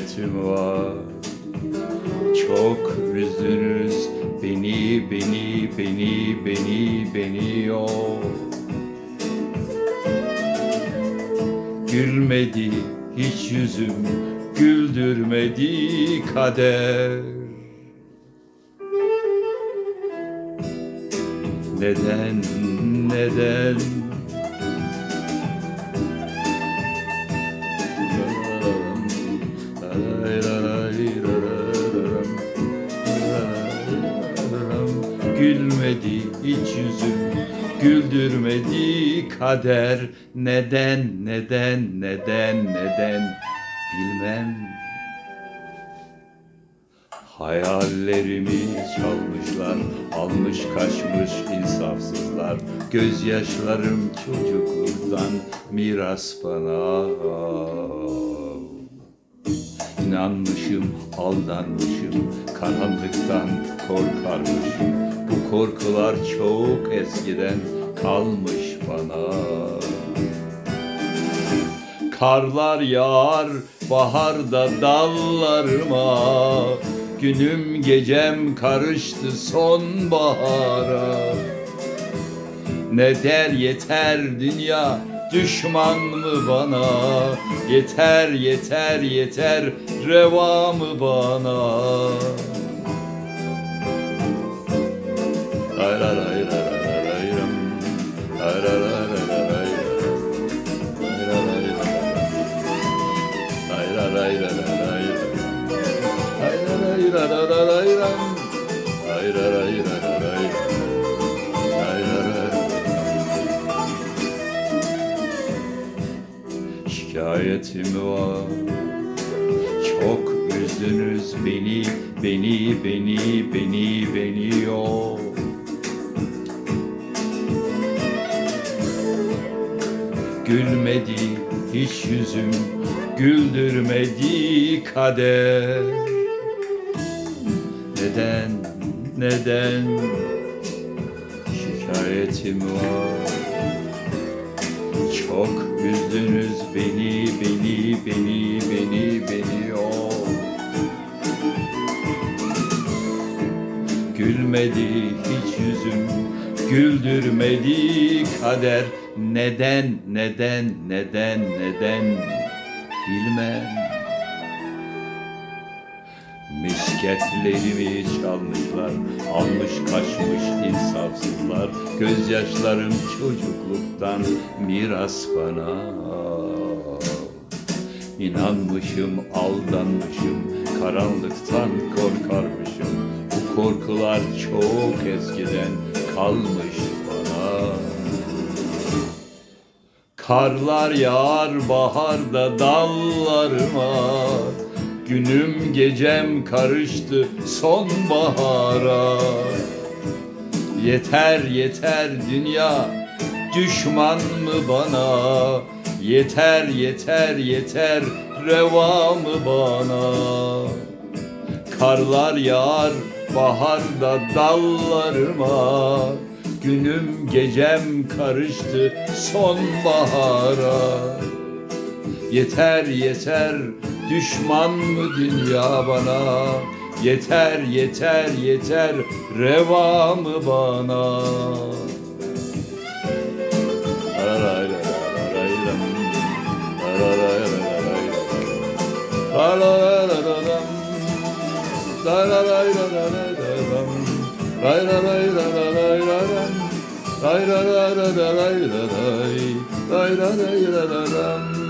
şikayetim var. Çok üzdünüz beni, beni, beni, beni, beni o Gülmedi hiç yüzüm, güldürmedi kader. Neden, neden Gülmedi hiç yüzüm Güldürmedi kader Neden, neden, neden, neden Bilmem Hayallerimi çalmışlar, almış kaçmış insafsızlar. Gözyaşlarım çocukluktan miras bana. İnanmışım, aldanmışım, karanlıktan korkarmışım. Bu korkular çok eskiden kalmış bana. Karlar yağar baharda dallarıma Günüm gecem karıştı sonbahara Ne der yeter dünya düşman mı bana? Yeter yeter yeter. Reva mı bana? Ray ray ray ray Şikayetim var Çok üzdünüz beni Beni, beni, beni, beni yok Gülmedi hiç yüzüm, güldürmedi kader. Neden, neden şikayetim var? Çok üzdünüz beni, beni, beni, beni, beni o. Gülmedi hiç yüzüm, güldürmedi kader. Neden, neden, neden, neden bilmem. Misketlerimi çalmışlar, almış kaçmış insafsızlar. Gözyaşlarım çocukluktan miras bana. İnanmışım, aldanmışım, karanlıktan korkarmışım. Bu korkular çok eskiden kalmış bana. Karlar yağar baharda dallarıma Günüm gecem karıştı sonbahara. Yeter yeter dünya düşman mı bana? Yeter yeter yeter reva mı bana? Karlar yağar baharda dallarıma. Günüm gecem karıştı sonbahara. Yeter yeter düşman mı dünya bana? Yeter yeter yeter reva mı bana? Ray